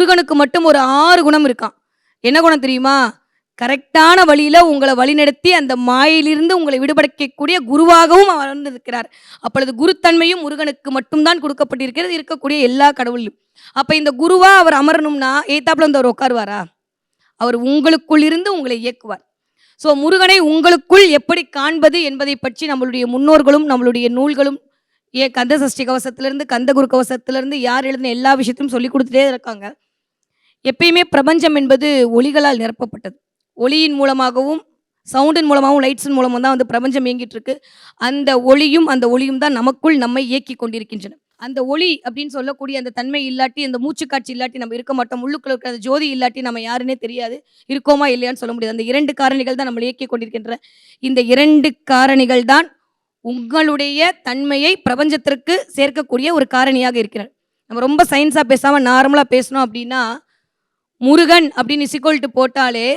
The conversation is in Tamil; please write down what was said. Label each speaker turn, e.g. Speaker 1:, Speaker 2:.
Speaker 1: முருகனுக்கு மட்டும் ஒரு ஆறு குணம் இருக்கான். என்ன குணம் தெரியுமா? கரெக்டான வழியில் உங்களை வழிநடத்தி அந்த மாயிலிருந்து உங்களை விடுபடக்கூடிய குருவாகவும் அவர் வந்திருக்கிறார். அப்பொழுது குருத்தன்மையும் முருகனுக்கு மட்டும்தான் கொடுக்கப்பட்டிருக்கிறது. இருக்கக்கூடிய எல்லா கடவுளிலும். அப்போ இந்த குருவாக அவர் அமரணும்னா ஏத்தாப்புல வந்து அவர் உட்காருவாரா? அவர் உங்களுக்குள் இருந்து உங்களை இயக்குவார். ஸோ முருகனை உங்களுக்குள் எப்படி காண்பது என்பதை பற்றி நம்மளுடைய முன்னோர்களும் நம்மளுடைய நூல்களும் ஏ கந்த சஷ்டி கவசத்திலிருந்து கந்த குரு கவசத்திலிருந்து யார் எழுதின எல்லா விஷயத்தையும் சொல்லி கொடுத்துட்டே இருக்காங்க. எப்பயுமே பிரபஞ்சம் என்பது ஒளிகளால் நிரப்பப்பட்டது. ஒளியின் மூலமாகவும் சவுண்டின் மூலமாகவும் லைட்ஸின் மூலமும் தான் வந்து பிரபஞ்சம் இயங்கிட்டு இருக்கு அந்த ஒளியும் அந்த ஒளியும் தான் நமக்குள் நம்மை இயக்கி கொண்டிருக்கின்றன. அந்த ஒளி அப்படின்னு சொல்லக்கூடிய அந்த தன்மை இல்லாட்டி அந்த மூச்சுக்காட்சி இல்லாட்டி நம்ம இருக்க மாட்டோம். உள்ளுக்குள்ள இருக்கிற அந்த ஜோதி இல்லாட்டி நம்ம யாருன்னே தெரியாது. இருக்கோமா இல்லையான்னு சொல்ல முடியாது. அந்த இரண்டு காரணிகள் தான் நம்மளை இயக்கி கொண்டிருக்கின்ற இந்த இரண்டு காரணிகள் தான் உங்களுடைய தன்மையை பிரபஞ்சத்திற்கு சேர்க்கக்கூடிய ஒரு காரணியாக இருக்கிறார் நம்ம ரொம்ப சயின்ஸாக பேசாமல் நார்மலாக பேசணும் அப்படின்னா முருகன் அப்படின்னு இசிக்கோல்ட்டு போட்டாலே